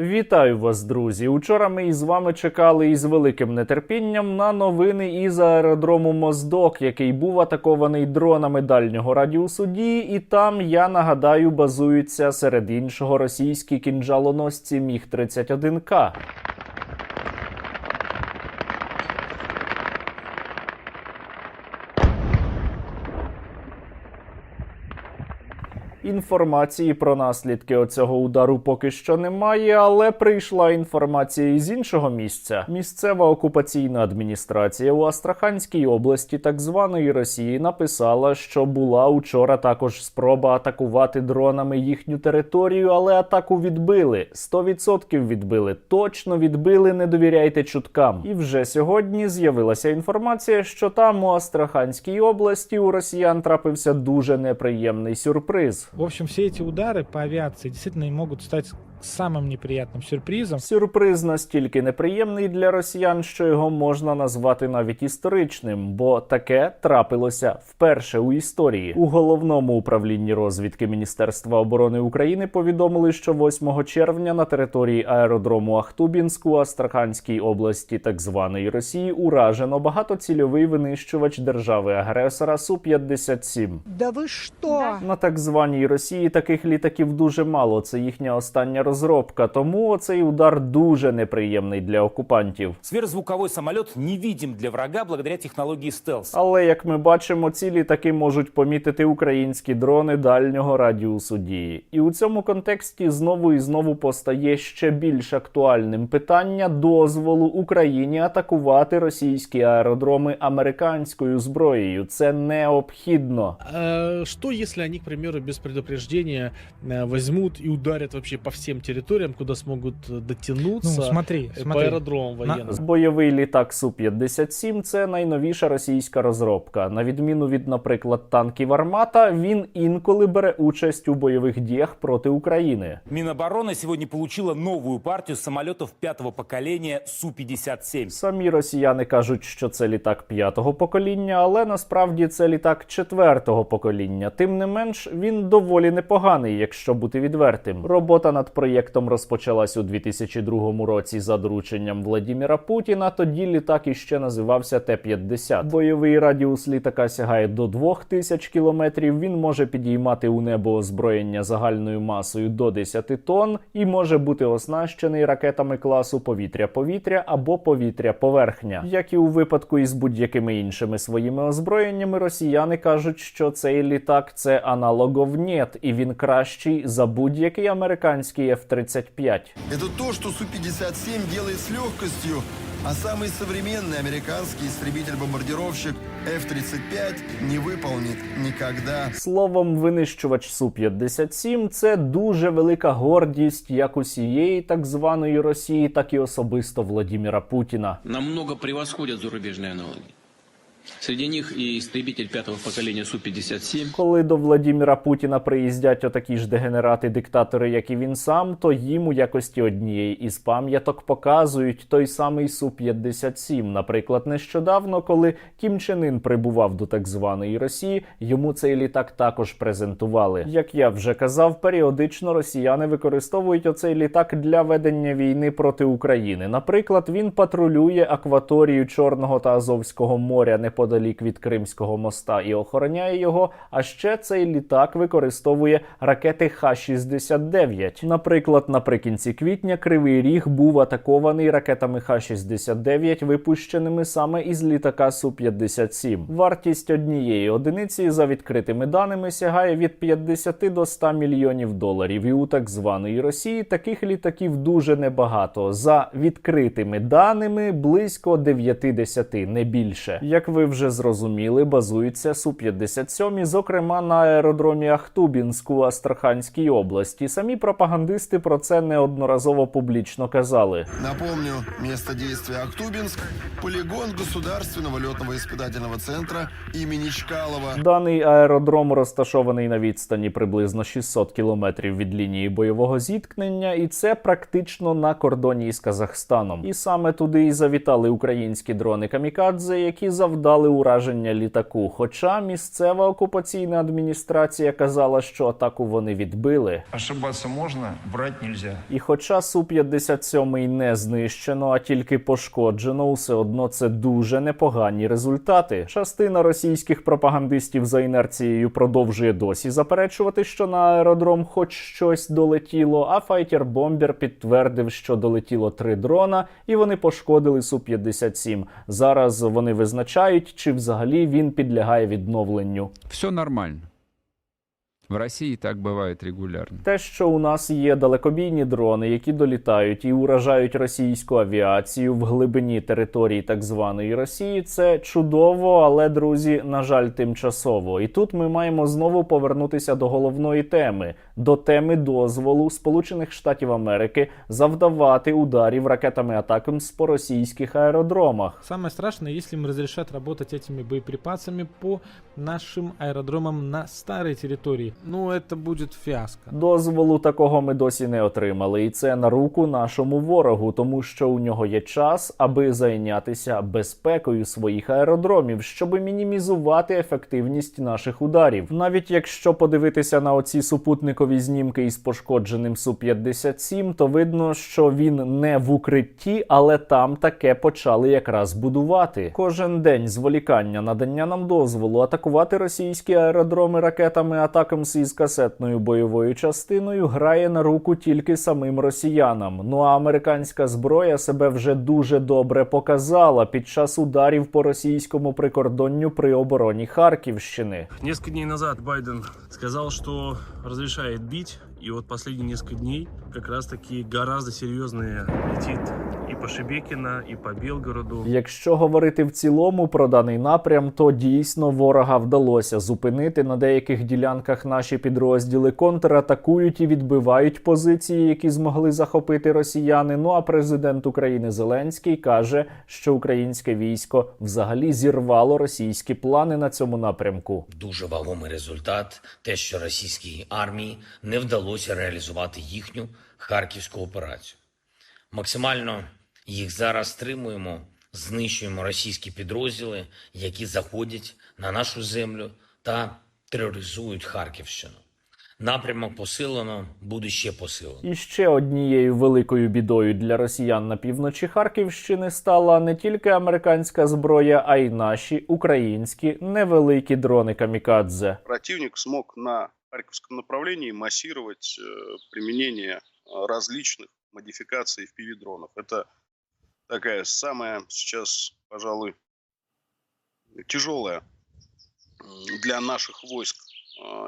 Вітаю вас, друзі! Учора ми із вами чекали із великим нетерпінням на новини із аеродрому Моздок, який був атакований дронами дальнього радіусу дії, і там, я нагадаю, базуються серед іншого російські кінжалоносці Міг 31 Інформації про наслідки оцього удару поки що немає, але прийшла інформація із іншого місця. Місцева окупаційна адміністрація у Астраханській області так званої Росії написала, що була учора також спроба атакувати дронами їхню територію, але атаку відбили. 100% відбили. Точно відбили. Не довіряйте чуткам. І вже сьогодні з'явилася інформація, що там у Астраханській області у росіян трапився дуже неприємний сюрприз. В общем, все эти удары по авиации действительно могут стать самым неприятным сюрпризом. Сюрприз настільки неприємний для росіян, що його можна назвати навіть історичним, бо таке трапилося вперше у історії. У головному управлінні розвідки Міністерства оборони України повідомили, що 8 червня на території аеродрому Ахтубінськ у Астраханській області так званої Росії уражено багатоцільовий винищувач держави-агресора Су-57. Да вы что? На так званій Росії таких літаків дуже мало. Це їхня остання розробка. Тому цей удар дуже неприємний для окупантів. Сверхзвуковой самолет невидим для врага благодаря технологии стелс. Але як ми бачимо, ці літаки можуть помітити українські дрони дальнього радіусу дії. І у цьому контексті знову і знову постає ще більш актуальним питання дозволу Україні атакувати російські аеродроми американською зброєю. Це необхідно. А Что если они, к примеру, без предупреждения э, возьмут и ударят вообще по всем территориям, куда смогут э, дотянуться Ну, смотри, э, по смотри. аэродромам военным? Бойовий літак Су-57 – це найновіша російська розробка. На відміну від, наприклад, танків Армата, він інколи бере участь у бойових діях проти України. Минобороны сегодня получила новую партию самолетов пятого поколения Су-57. Самі росіяни кажуть, що це літак п'ятого покоління, але насправді це літак четвертого покоління. Тим не менш, він доволі непоганий, якщо бути відвертим. Робота над проєктом розпочалась у 2002 році за дорученням Владіміра Путіна. Тоді літак іще називався Т-50. Бойовий радіус літака сягає до 2000 кілометрів. Він може підіймати у небо озброєння загальною масою до 10 тонн і може бути оснащений ракетами класу повітря-повітря або повітря-поверхня. Як і у випадку із будь-якими іншими своїми озброєннями, росіяни кажуть, що цей літак це аналогов «Нєт», і він кращий за будь-який американський F-35. Это то, что Су-57 делает с легкостью, а самый современный американский истребитель-бомбардировщик F-35 не выполнит никогда. Словом, винищувач Су-57 – це дуже велика гордість як усієї так званої Росії, так і особисто Владіміра Путіна. намного превосходят зарубежные аналоги. Среди них и истребитель пятого поколения Су-57. Коли до Владіміра Путіна приїздять отакі ж дегенерати-диктатори, як і він сам, то їм у якості однієї із пам'яток показують той самий Су-57. Наприклад, нещодавно, коли Кім Чен Ін прибував до так званої Росії, йому цей літак також презентували. Як я вже казав, періодично росіяни використовують оцей літак для ведення війни проти України. Наприклад, він патрулює акваторію Чорного та Азовського моря неподалік від Кримського моста і охороняє його. А ще цей літак використовує ракети Х-69. Наприклад, наприкінці квітня Кривий Ріг був атакований ракетами Х-69, випущеними саме із літака Су-57. Вартість однієї одиниці за відкритими даними сягає від 50 до 100 мільйонів доларів. І у так званої Росії таких літаків дуже небагато. За відкритими даними близько 90, не більше. Як ви вже зрозуміли, базується Су-57, зокрема на аеродромі Ахтубінську у Астраханській області. Самі пропагандисти про це неодноразово публічно казали. Напомню, место действия Ахтубинск, полигон Государственного летного испытательного центра имени Чкалова. Даний аеродром розташований на відстані приблизно 600 кілометрів від лінії бойового зіткнення, і це практично на кордоні із Казахстаном. І саме туди і завітали українські дрони камікадзе, які завдали завдали ураження літаку. Хоча місцева окупаційна адміністрація казала, що атаку вони відбили. Ошибаться можно, брать нельзя. І хоча Су-57 не знищено, а тільки пошкоджено, усе одно це дуже непогані результати. Частина російських пропагандистів за інерцією продовжує досі заперечувати, що на аеродром хоч щось долетіло. А файтер Бомбер підтвердив, що долетіло три дрона, і вони пошкодили Су-57. Зараз вони визначають, чи взагалі він підлягає відновленню. Все нормально. В России так бывает регулярно. Те, що у нас є далекобійні дрони, які долітають і уражають російську авіацію в глибині території так званої Росії, це чудово, але друзі, на жаль, тимчасово. І тут ми маємо знову повернутися до головної теми, до теми дозволу Сполучених Штатів Америки завдавати ударів ракетами атакамс по російських аеродромах. Самое страшное, если им разрешат работать этими боеприпасами по нашим аэродромам на старой территории. Ну, это будет фиаско. Дозволу такого ми досі не отримали, і це на руку нашому ворогу, тому що у нього є час, аби зайнятися безпекою своїх аеродромів, щоб мінімізувати ефективність наших ударів. Навіть якщо подивитися на оці супутникові знімки із пошкодженим су 57 то видно, що він не в укритті, але там таке почали якраз будувати. Кожен день зволікання надання нам дозволу атакувати російські аеродроми ракетами атакам із касетною бойовою частиною грає на руку тільки самим росіянам. Ну а американська зброя себе вже дуже добре показала під час ударів по російському прикордонню при обороні Харківщини. Несколько дней назад Байден сказал, что разрешает бить, и вот последние несколько дней как раз-таки гораздо серьезные летит и по Шебекино, и по Белгороду. Якщо говорити в цілому про даний напрям, то дійсно ворога вдалося зупинити на деяких ділянках наші підрозділи контратакують і відбивають позиції, які змогли захопити росіяни. Ну а президент України Зеленський каже, що українське військо взагалі зірвало російські плани на цьому напрямку. Дуже вагомий результат те, що російській армії не вдалося реалізувати їхню харківську операцію. Максимально їх зараз стримуємо, знищуємо російські підрозділи, які заходять на нашу землю та тероризують Харківщину. Напрямок посилено, буде ще посилено. І ще однією великою бідою для росіян на півночі Харківщини стала не тільки американська зброя, а й наші українські невеликі дрони камікадзе. противник смог на Харьковском направлении массировать э, применение э, различных модификаций FPV-дронов. Это такая самая сейчас, пожалуй, тяжелая для наших войск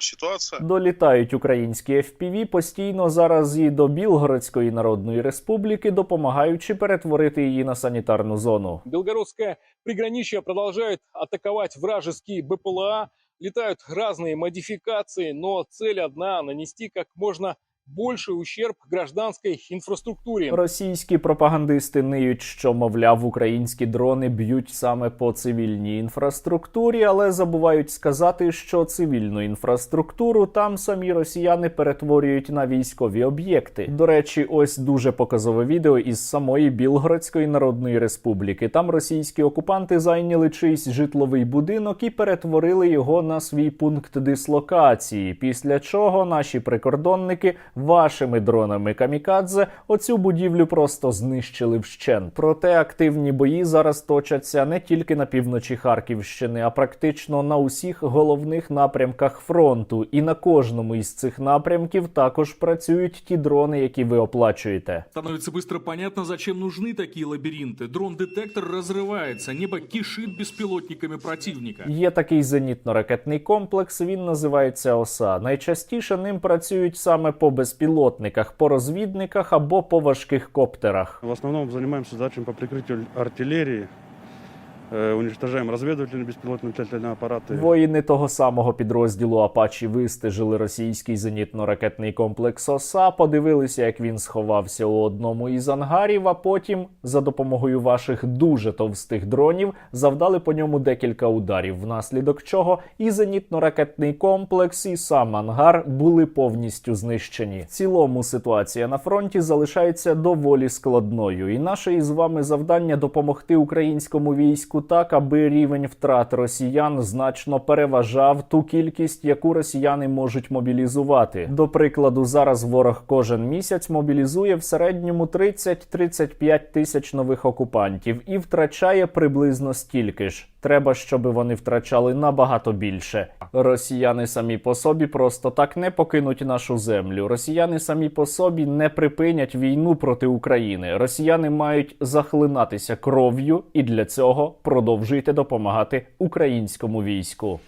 ситуация. Долітають українські FPV постійно зараз і до Білгородської Народної Республіки, допомагаючи перетворити її на санітарну зону. Белгородское приграничье продолжает атаковать вражеские БПЛА. Летают разные модификации, но цель одна – нанести как можно больший ущерб гражданской инфраструктуре. Російські пропагандисти ниють, що мовляв, українські дрони б'ють саме по цивільній інфраструктурі, але забувають сказати, що цивільну інфраструктуру там самі росіяни перетворюють на військові об'єкти. До речі, ось дуже показове відео із самої Білгородської Народної Республіки. Там російські окупанти зайняли чийсь житловий будинок і перетворили його на свій пункт дислокації. Після чого наші прикордонники вашими дронами камікадзе оцю будівлю просто знищили вщент. Проте активні бої зараз точаться не тільки на півночі Харківщини, а практично на усіх головних напрямках фронту. І на кожному із цих напрямків також працюють ті дрони, які ви оплачуєте. Становится быстро понятно, зачем нужны такие лабиринты. Дрон-детектор разрывается, небо кишит беспилотниками противника. Є такий зенітно-ракетний комплекс. Він називається ОСА. Найчастіше ним працюють саме по безпілотниках, по розвідниках або по важких коптерах. В основному займаємося задачами по прикриттю артиллерии, э, уничтожаем разведывательные беспилотные летательные аппараты. Воїни того самого підрозділу Апачі вистежили російський зенітно-ракетний комплекс ОСА, подивилися, як він сховався у одному із ангарів. А потім, за допомогою ваших дуже товстих дронів, завдали по ньому декілька ударів, внаслідок чого і зенітно-ракетний комплекс, і сам ангар були повністю знищені. В цілому ситуація на фронті залишається доволі складною, і наше із вами завдання допомогти українському війську так, аби рівень втрат росіян значно переважав ту кількість, яку росіяни можуть мобілізувати. До прикладу, зараз ворог кожен місяць мобілізує в середньому 30-35 тисяч нових окупантів і втрачає приблизно стільки ж. Треба, щоб вони втрачали набагато більше. Росіяни самі по собі просто так не покинуть нашу землю. Росіяни самі по собі не припинять війну проти України. Росіяни мають захлинатися кров'ю, і для цього продовжуйте допомагати українському війську.